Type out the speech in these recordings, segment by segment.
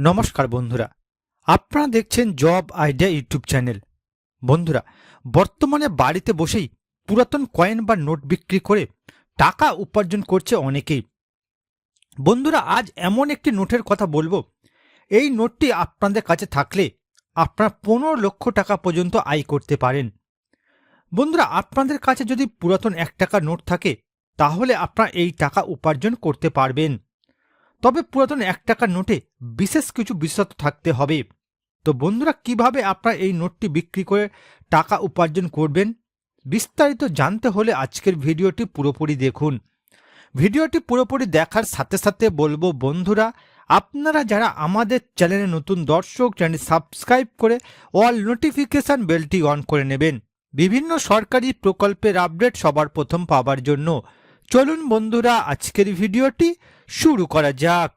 নমস্কার বন্ধুরা। আপনারা দেখছেন জব আইডিয়া ইউটিউব চ্যানেল। বন্ধুরা, বর্তমানে বাড়িতে বসেই পুরাতন কয়েন বা নোট বিক্রি করে টাকা উপার্জন করছে অনেকেই। বন্ধুরা, আজ এমন একটি নোটের কথা বলব। এই নোটটি আপনাদের কাছে থাকলে আপনারা পনেরো লক্ষ টাকা পর্যন্ত আয় করতে পারেন। বন্ধুরা, আপনাদের কাছে যদি পুরাতন এক টাকা নোট থাকে, তাহলে আপনারা এই টাকা উপার্জন করতে পারবেন। তবে পুরাতন এক টাকার নোটে বিশেষ কিছু বিশেষত্ব থাকতে হবে। তো বন্ধুরা, কীভাবে আপনারা এই নোটটি বিক্রি করে টাকা উপার্জন করবেন, বিস্তারিত জানতে হলে আজকের ভিডিওটি পুরোপুরি দেখুন। ভিডিওটি পুরোপুরি দেখার সাথে সাথে বলব, বন্ধুরা, আপনারা যারা আমাদের চ্যানেলে নতুন দর্শক চ্যানেল সাবস্ক্রাইব করে অল নোটিফিকেশন বেলটি অন করে নেবেন। বিভিন্ন সরকারি প্রকল্পের আপডেট সবার প্রথম পাওয়ার জন্য। চলুন বন্ধুরা, আজকের ভিডিওটি শুরু করা যাক।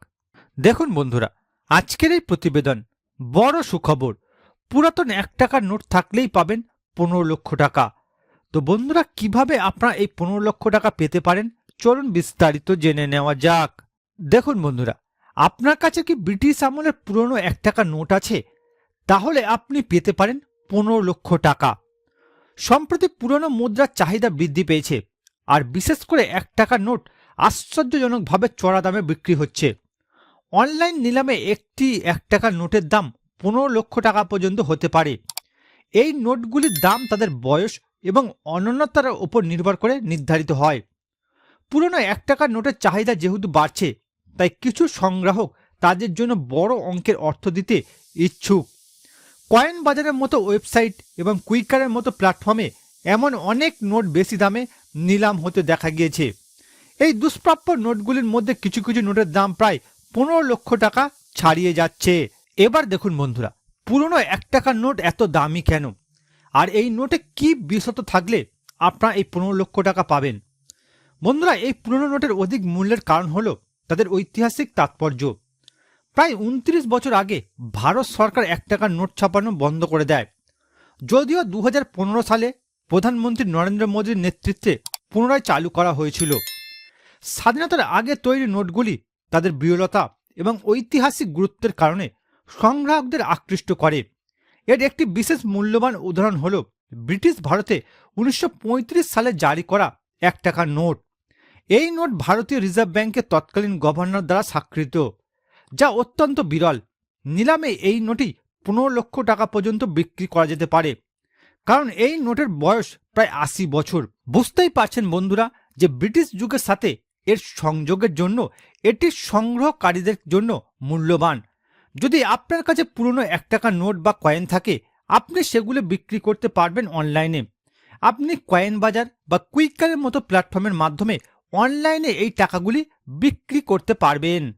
দেখুন বন্ধুরা, আজকের এই প্রতিবেদন বড় সুখবর। পুরাতন এক টাকার নোট থাকলেই পাবেন পনেরো লক্ষ টাকা। তো বন্ধুরা, কীভাবে আপনারা এই পনেরো লক্ষ টাকা পেতে পারেন? চলুন বিস্তারিত জেনে নেওয়া যাক। দেখুন বন্ধুরা, আপনার কাছে কি ব্রিটিশ আমলের পুরনো এক টাকা নোট আছে? তাহলে আপনি পেতে পারেন পনেরো লক্ষ টাকা। সম্প্রতি পুরনো মুদ্রার চাহিদা বৃদ্ধি পেয়েছে, আর বিশেষ করে এক টাকার নোট আশ্চর্যজনকভাবে চড়া দামে বিক্রি হচ্ছে। অনলাইন নিলামে একটি এক টাকার নোটের দাম পনেরো লক্ষ টাকা পর্যন্ত হতে পারে। এই নোটগুলির দাম তাদের বয়স এবং অনন্যতার উপর নির্ভর করে নির্ধারিত হয়। পুরনো এক টাকার নোটের চাহিদা যেহেতু বাড়ছে, তাই কিছু সংগ্রাহক তাদের জন্য বড় অঙ্কের অর্থ দিতে ইচ্ছুক। কয়েন বাজারের মতো ওয়েবসাইট এবং কুইকারের মতো প্ল্যাটফর্মে এমন অনেক নোট বেশি দামে নিলাম হতে দেখা গিয়েছে। এই দুষ্প্রাপ্য নোটগুলির মধ্যে কিছু কিছু নোটের দাম প্রায় পনেরো লক্ষ টাকা ছাড়িয়ে যাচ্ছে। এবার দেখুন বন্ধুরা, পুরনো এক টাকার নোট এত দামি কেন? আর এই নোটে কি বিশেষত থাকলে আপনারা এই পনেরো লক্ষ টাকা পাবেন? বন্ধুরা, এই পুরনো নোটের অধিক মূল্যের কারণ হল তাদের ঐতিহাসিক তাৎপর্য। প্রায় উনত্রিশ বছর আগে ভারত সরকার এক টাকার নোট ছাপানো বন্ধ করে দেয়। যদিও দু হাজার পনেরো সালে প্রধানমন্ত্রী নরেন্দ্র মোদীর নেতৃত্বে পুনরায় চালু করা হয়েছিল। স্বাধীনতার আগে তৈরি নোটগুলি তাদের বিরলতা এবং ঐতিহাসিক গুরুত্বের কারণে সংগ্রাহকদের আকৃষ্ট করে। এর একটি বিশেষ মূল্যবান উদাহরণ হল ব্রিটিশ ভারতে উনিশশো পঁয়ত্রিশ সালে জারি করা এক টাকার নোট। এই নোট ভারতীয় রিজার্ভ ব্যাংকের তৎকালীন গভর্নর দ্বারা স্বাক্ষরিত, যা অত্যন্ত বিরল। নিলামে এই নোটই পনেরো লক্ষ টাকা পর্যন্ত বিক্রি করা যেতে পারে। কারণ এই নোটের বয়স প্রায় আশি বছর। বুঝতেই পারছেন বন্ধুরা যে ব্রিটিশ যুগের সাথে এর সংযোগের জন্য, এটি সংগ্রহকারীদের জন্য মূল্যবান। যদি আপনার কাছে পুরনো এক টাকা নোট বা কয়েন থাকে, আপনি সেগুলো বিক্রি করতে পারবেন অনলাইনে। আপনি কয়েন বাজার বা কুইকারের মতো প্ল্যাটফর্মের মাধ্যমে অনলাইনে এই টাকাগুলি বিক্রি করতে পারবেন।